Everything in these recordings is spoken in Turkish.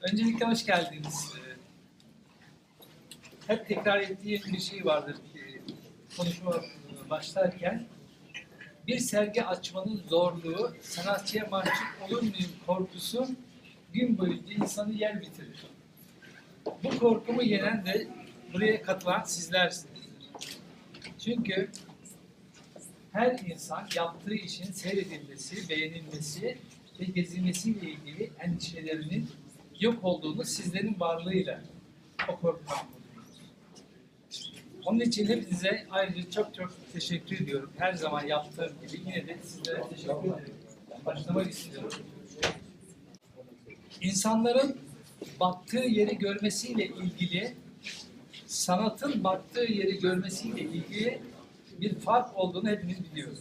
Öncelikle hoş geldiniz. Ee, Hep tekrar ettiğim bir şey vardır konuşma başlarken. Bir sergi açmanın zorluğu, sanatçıya mahcup olur muyum korkusu gün boyunca insanı yer bitirir. Bu korkumu yenen de buraya katılan sizlersiniz. Çünkü her insan yaptığı işin seyredilmesi, beğenilmesi ve gezilmesiyle ilgili endişelerinin yok olduğunu sizlerin varlığıyla o korkudan. Onun için hepinize ayrıca çok çok teşekkür ediyorum. Her zaman yaptığım gibi yine de sizlere teşekkür ederim. Başlamak istiyorum. İnsanların baktığı yeri görmesiyle ilgili sanatın baktığı yeri görmesiyle ilgili bir fark olduğunu hepimiz biliyoruz.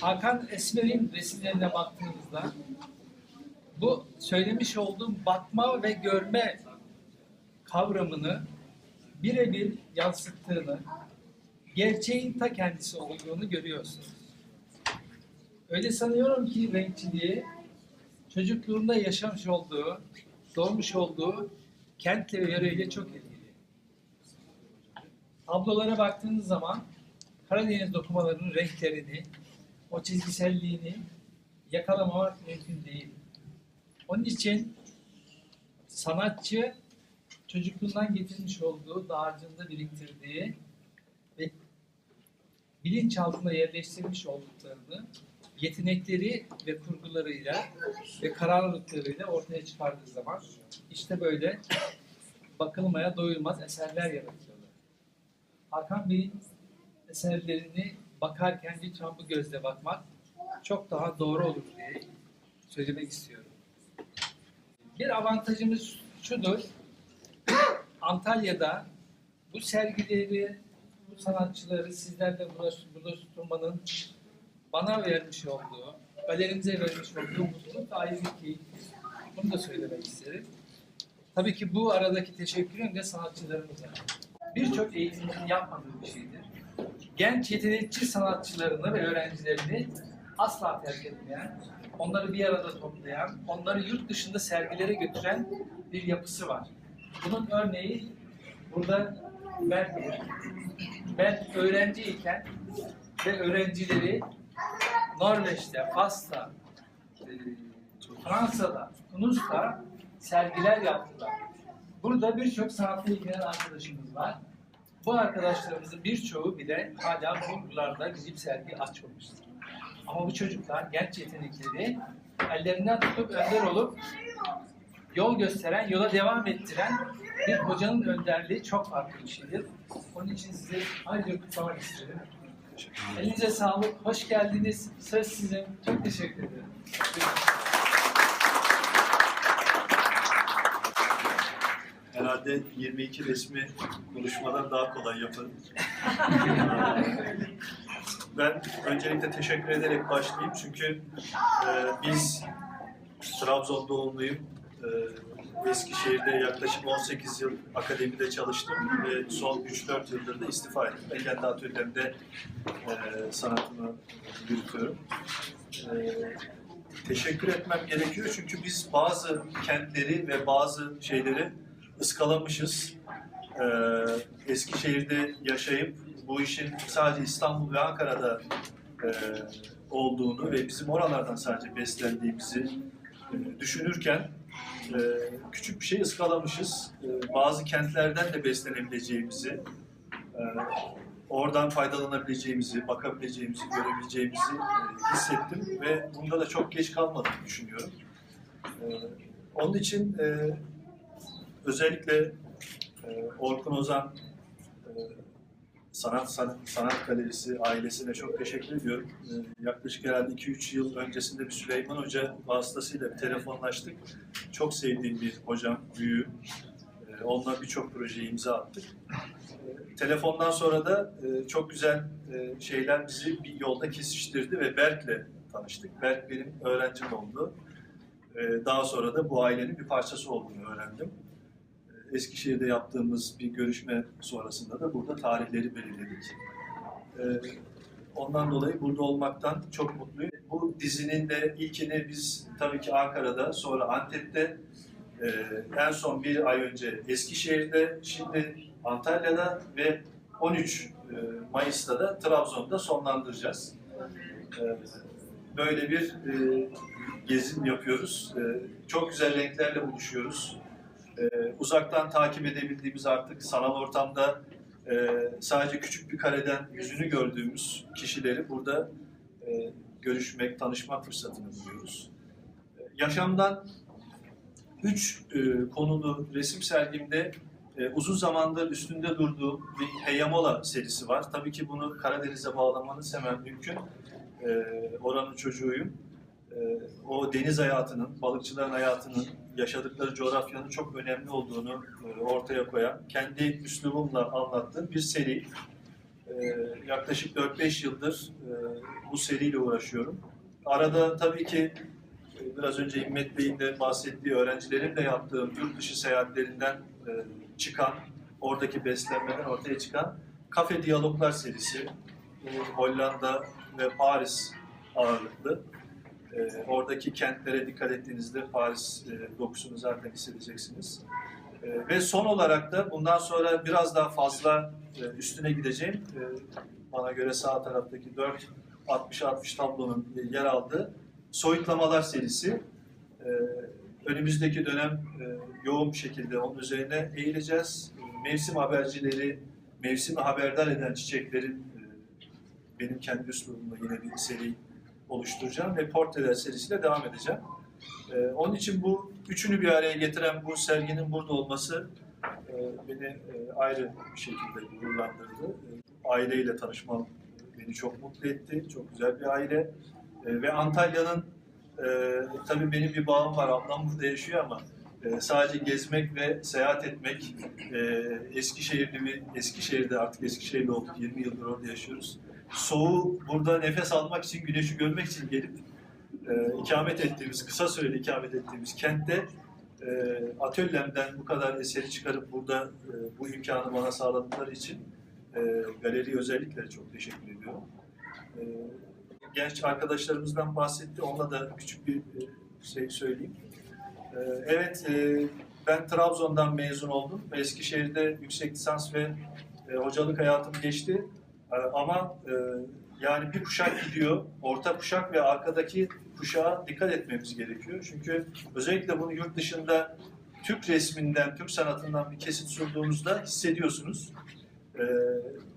Hakan Esmer'in resimlerine baktığımızda bu söylemiş olduğum bakma ve görme kavramını birebir yansıttığını, gerçeğin ta kendisi olduğunu görüyorsunuz. Öyle sanıyorum ki renkçiliği çocukluğunda yaşamış olduğu, doğmuş olduğu kentle ve yöreyle çok ilgili. Tablolara baktığınız zaman Karadeniz dokumalarının renklerini, o çizgiselliğini yakalamamak mümkün değil. Onun için sanatçı çocukluğundan getirmiş olduğu, dağarcığında biriktirdiği ve bilinçaltında yerleştirmiş olduklarını yetenekleri ve kurgularıyla ve kararlılıklarıyla ortaya çıkardığı zaman işte böyle bakılmaya doyulmaz eserler yaratıyorlar. Hakan Bey'in eserlerini bakarken lütfen bu gözle bakmak çok daha doğru olur diye söylemek istiyorum. Bir avantajımız şudur. Antalya'da bu sergileri, bu sanatçıları sizlerle tutmanın bana vermiş olduğu, galerimize vermiş olduğu mutluluk ayrı keyif. Bunu da söylemek isterim. Tabii ki bu aradaki teşekkürüm de sanatçılarımıza. Birçok eğitimcinin yapmadığı bir şeydir. Genç yetenekçi sanatçılarını ve öğrencilerini asla terk etmeyen, onları bir arada toplayan, onları yurt dışında sergilere götüren bir yapısı var. Bunun örneği burada ben ben öğrenciyken ve öğrencileri Norveç'te, Fas'ta, e, Fransa'da, Tunus'ta sergiler yaptılar. Burada birçok sanatla ilgilenen arkadaşımız var. Bu arkadaşlarımızın birçoğu bile hala buralarda gidip sergi açmamıştır. Ama bu çocuklar genç yetenekleri ellerinden tutup önder olup yol gösteren, yola devam ettiren bir hocanın önderliği çok farklı bir şeydir. Onun için sizi ayrıca kutlamak isterim. Elinize sağlık, hoş geldiniz. Söz sizin. Çok teşekkür ederim. Herhalde 22 resmi konuşmadan daha kolay yapın. ben öncelikle teşekkür ederek başlayayım çünkü e, biz Trabzon doğumluyum. E, Eskişehir'de yaklaşık 18 yıl akademide çalıştım ve son 3-4 yıldır da istifa ettim ve kendi atölyemde e, sanatımı yürütüyorum. E, teşekkür etmem gerekiyor çünkü biz bazı kentleri ve bazı şeyleri ıskalamışız. Ee, Eskişehir'de yaşayıp bu işin sadece İstanbul ve Ankara'da e, olduğunu ve bizim oralardan sadece beslendiğimizi e, düşünürken e, küçük bir şey ıskalamışız. E, bazı kentlerden de beslenebileceğimizi, e, oradan faydalanabileceğimizi, bakabileceğimizi, görebileceğimizi e, hissettim ve bunda da çok geç kalmadığını düşünüyorum. E, onun için e, özellikle e, Orkun Ozan Sanat, Sanat Sanat Galerisi ailesine çok teşekkür ediyorum. E, yaklaşık herhalde 2-3 yıl öncesinde bir Süleyman Hoca vasıtasıyla bir telefonlaştık. Çok sevdiğim bir hocam, büyüğüm. E, onunla birçok projeye imza attık. E, telefondan sonra da e, çok güzel e, şeyler bizi bir yolda kesiştirdi ve Berk'le tanıştık. Berk benim öğrencim oldu. E, daha sonra da bu ailenin bir parçası olduğunu öğrendim. Eskişehir'de yaptığımız bir görüşme sonrasında da burada tarihleri belirledik. Ee, ondan dolayı burada olmaktan çok mutluyum. Bu dizinin de ilkini biz tabii ki Ankara'da, sonra Antep'te Ee, en son bir ay önce Eskişehir'de, şimdi Antalya'da ve 13 e, Mayıs'ta da Trabzon'da sonlandıracağız. Ee, böyle bir e, gezim yapıyoruz. Ee, çok güzel renklerle buluşuyoruz. Ee, uzaktan takip edebildiğimiz artık sanal ortamda e, sadece küçük bir kareden yüzünü gördüğümüz kişileri burada e, görüşmek, tanışmak fırsatını buluyoruz. E, yaşamdan üç e, konulu resim sergimde e, uzun zamandır üstünde durduğum bir Heyamola serisi var. Tabii ki bunu Karadeniz'e bağlamanız hemen mümkün. E, oranın çocuğuyum. E, o deniz hayatının, balıkçıların hayatının, yaşadıkları coğrafyanın çok önemli olduğunu e, ortaya koyan, kendi üslubumla anlattığım bir seri. E, yaklaşık 4-5 yıldır e, bu seriyle uğraşıyorum. Arada tabii ki e, biraz önce İmmet Bey'in de bahsettiği öğrencilerimle yaptığım yurt dışı seyahatlerinden çıkan, oradaki beslenmeden ortaya çıkan kafe diyaloglar serisi. Hollanda ve Paris ağırlıklı. Oradaki kentlere dikkat ettiğinizde Paris e, dokusunu zaten hissedeceksiniz. E, ve son olarak da bundan sonra biraz daha fazla e, üstüne gideceğim. E, bana göre sağ taraftaki 4 60-60 tablonun e, yer aldığı soyutlamalar serisi. E, önümüzdeki dönem e, yoğun bir şekilde onun üzerine eğileceğiz. E, mevsim habercileri, mevsimi haberdar eden çiçeklerin e, benim kendi üslubumla yine bir seri oluşturacağım ve portreler serisiyle devam edeceğim. E, onun için bu üçünü bir araya getiren bu serginin burada olması e, beni e, ayrı bir şekilde gururlandırdı. E, aileyle tanışmam beni çok mutlu etti. Çok güzel bir aile. E, ve Antalya'nın e, tabii benim bir bağım var. Ablam burada yaşıyor ama e, sadece gezmek ve seyahat etmek e, Eskişehir'de bir Eskişehir'de artık Eskişehir'de olduk. 20 yıldır orada yaşıyoruz. Soğuğu burada nefes almak için, güneşi görmek için gelip e, ikamet ettiğimiz, kısa süreli ikamet ettiğimiz kentte e, atölyemden bu kadar eseri çıkarıp burada e, bu imkanı bana sağladıkları için e, galeriye özellikle çok teşekkür ediyorum. E, genç arkadaşlarımızdan bahsetti. Onunla da küçük bir e, şey söyleyeyim. E, evet, e, ben Trabzon'dan mezun oldum. Eskişehir'de yüksek lisans ve e, hocalık hayatım geçti. E, ama e, yani bir kuşak gidiyor, orta kuşak ve arkadaki kuşağa dikkat etmemiz gerekiyor. Çünkü özellikle bunu yurt dışında Türk resminden, Türk sanatından bir kesit sunduğunuzda hissediyorsunuz. E,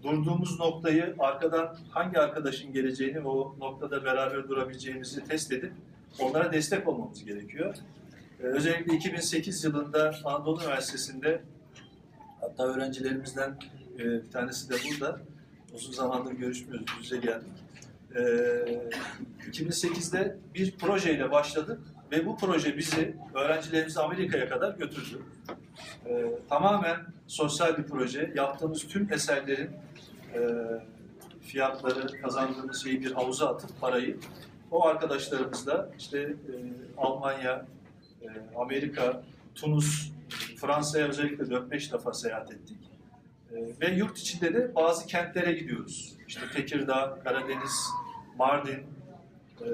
durduğumuz noktayı arkadan hangi arkadaşın geleceğini o noktada beraber durabileceğimizi test edip onlara destek olmamız gerekiyor. E, özellikle 2008 yılında Anadolu Üniversitesi'nde hatta öğrencilerimizden e, bir tanesi de burada. Uzun zamandır görüşmüyoruz, yüz yüze geldik. E, 2008'de bir projeyle başladık ve bu proje bizi öğrencilerimizi Amerika'ya kadar götürdü. E, tamamen sosyal bir proje. Yaptığımız tüm eserlerin e, fiyatları, kazandığımız şeyi bir havuza atıp parayı o arkadaşlarımızla işte e, Almanya, e, Amerika, Tunus, Fransa'ya özellikle 4-5 defa seyahat ettik. E, ve yurt içinde de bazı kentlere gidiyoruz. İşte Tekirdağ, Karadeniz, Mardin, e,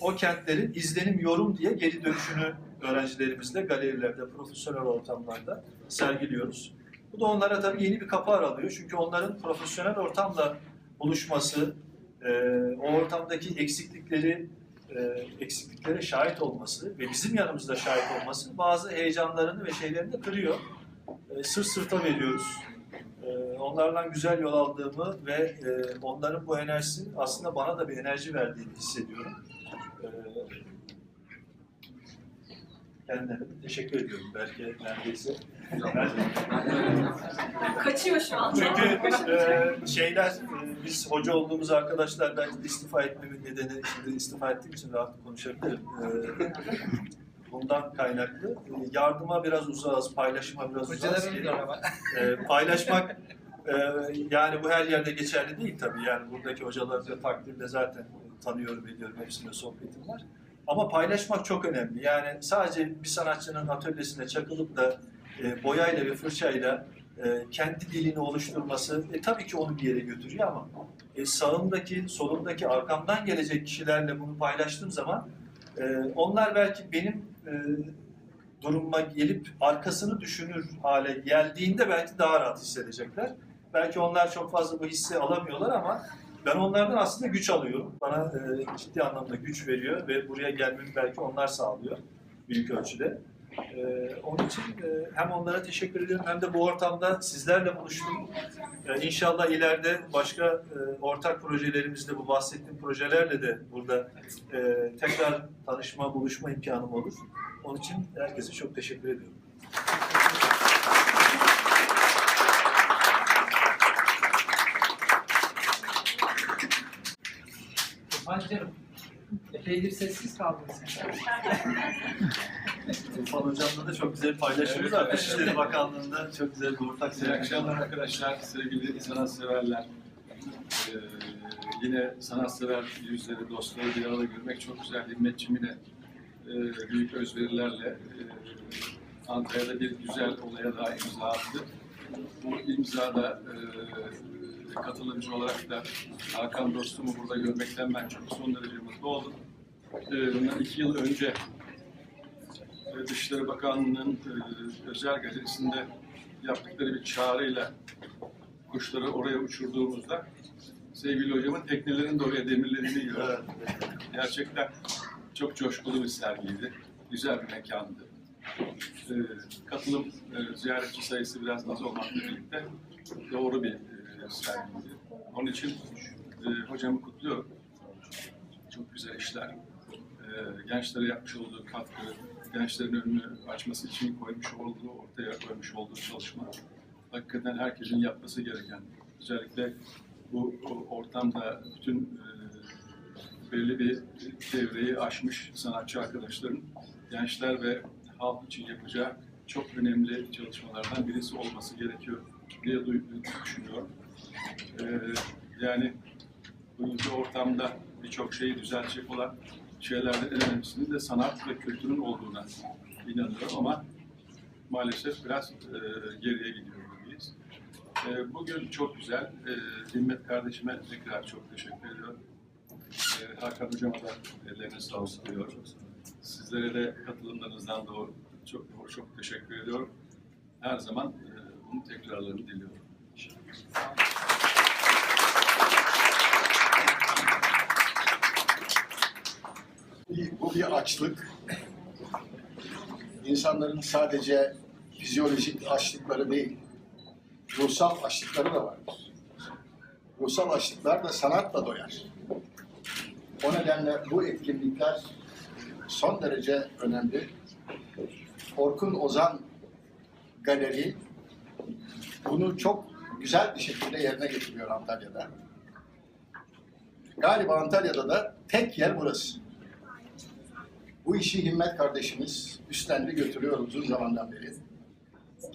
o kentlerin izlenim yorum diye geri dönüşünü öğrencilerimizle galerilerde, profesyonel ortamlarda sergiliyoruz. Bu da onlara tabii yeni bir kapı aralıyor. Çünkü onların profesyonel ortamla buluşması, e, o ortamdaki eksiklikleri e, eksikliklere şahit olması ve bizim yanımızda şahit olması bazı heyecanlarını ve şeylerini de kırıyor. E, sırt sırta veriyoruz. E, onlardan güzel yol aldığımı ve e, onların bu enerjisi aslında bana da bir enerji verdiğini hissediyorum. E, kendilerine teşekkür ediyorum. Belki neredeyse. Kaçıyor şu an. Çünkü e, şeyler, e, biz hoca olduğumuz arkadaşlar belki de istifa etmemin nedeni, şimdi istifa ettiğim için rahat konuşabilirim. E, bundan kaynaklı. E, yardıma biraz uzağız, paylaşıma biraz uzağız. E, paylaşmak e, yani bu her yerde geçerli değil tabii. Yani buradaki hocaları da takdirde zaten tanıyorum, ediyorum. Hepsine sohbetim var. Ama paylaşmak çok önemli. Yani sadece bir sanatçının atölyesine çakılıp da e, boyayla ve fırçayla e, kendi dilini oluşturması e, tabii ki onu bir yere götürüyor ama e, sağımdaki, solumdaki, arkamdan gelecek kişilerle bunu paylaştığım zaman e, onlar belki benim e, duruma gelip arkasını düşünür hale geldiğinde belki daha rahat hissedecekler. Belki onlar çok fazla bu hissi alamıyorlar ama ben onlardan aslında güç alıyorum. Bana e, ciddi anlamda güç veriyor ve buraya gelmemi belki onlar sağlıyor büyük ölçüde. E, onun için e, hem onlara teşekkür ediyorum hem de bu ortamda sizlerle buluştum. E, inşallah ileride başka e, ortak projelerimizde bu bahsettiğim projelerle de burada e, tekrar tanışma, buluşma imkanım olur. Onun için herkese çok teşekkür ediyorum. Tufancığım, epeydir sessiz kaldın sen. Tufan Hocam'la da çok güzel paylaşıyoruz. Evet, Evet, evet. İşleri Bakanlığı'nda çok güzel bir ortak İyi akşamlar arkadaşlar, sevgili sanatseverler. Ee, yine sanatsever yüzleri, dostları bir arada görmek çok güzel. Himmet Çimine e, büyük özverilerle e, Antalya'da bir güzel olaya daha imza attı. Bu imzada e, katılımcı olarak da Hakan dostumu burada görmekten ben çok son derece mutlu oldum. E, bundan iki yıl önce Dışişleri Bakanlığı'nın e, özel galerisinde yaptıkları bir çağrıyla kuşları oraya uçurduğumuzda sevgili hocamın teknelerin de oraya demirlediğini gördüm. Gerçekten çok coşkulu bir sergiydi. Güzel bir mekandı. E, katılım, e, ziyaretçi sayısı biraz az olmakla birlikte doğru bir e, sergiydi. Onun için e, hocamı kutluyorum. Çok güzel işler. E, gençlere yapmış olduğu katkı, gençlerin önünü açması için koymuş olduğu, ortaya koymuş olduğu çalışma hakikaten herkesin yapması gereken. Özellikle bu ortamda bütün e, belli bir devreyi aşmış sanatçı arkadaşların gençler ve halk için yapacağı çok önemli çalışmalardan birisi olması gerekiyor diye düşünüyorum. E, yani bugünkü ortamda birçok şeyi düzeltecek olan şeylerden en de sanat ve kültürün olduğuna inanıyorum ama maalesef biraz e, geriye gidiyor gibiyiz. E, bugün çok güzel. E, Himmet kardeşime tekrar çok teşekkür ediyorum. E, Hakan hocama da ellerine sağlık diyorum. Sizlere de katılımlarınızdan dolayı çok çok teşekkür ediyorum. Her zaman e, bunun tekrarlarını diliyorum. Bir- Bu bir açlık. İnsanların sadece fizyolojik açlıkları değil, ruhsal açlıkları da vardır. Ruhsal açlıklar da sanatla doyar. O nedenle bu etkinlikler son derece önemli. Orkun Ozan Galeri bunu çok güzel bir şekilde yerine getiriyor Antalya'da. Galiba Antalya'da da tek yer burası. Bu işi Himmet kardeşimiz üstlendi götürüyor uzun zamandan beri.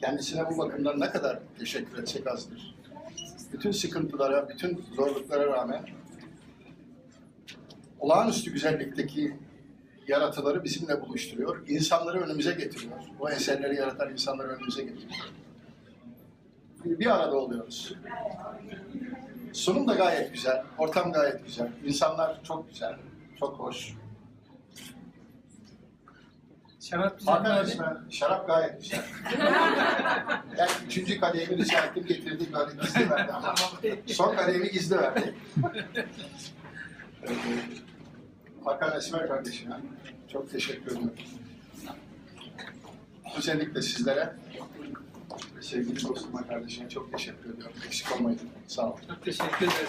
Kendisine bu bakımdan ne kadar teşekkür etsek azdır. Bütün sıkıntılara, bütün zorluklara rağmen olağanüstü güzellikteki yaratıları bizimle buluşturuyor. İnsanları önümüze getiriyor. O eserleri yaratan insanları önümüze getiriyor. Bir arada oluyoruz. Sunum da gayet güzel, ortam gayet güzel, insanlar çok güzel, çok hoş. Şarap güzel? Arkadaşlar şarap gayet güzel. yani üçüncü kadehimi rica ettim getirdik böyle gizli verdi ama son kadehimi gizli verdi. Ee, Hakan Esmer kardeşime çok teşekkür ediyorum. Özellikle sizlere sevgili dostuma kardeşime çok teşekkür ediyorum. Eksik olmayın. Sağ olun. Çok teşekkür ederim.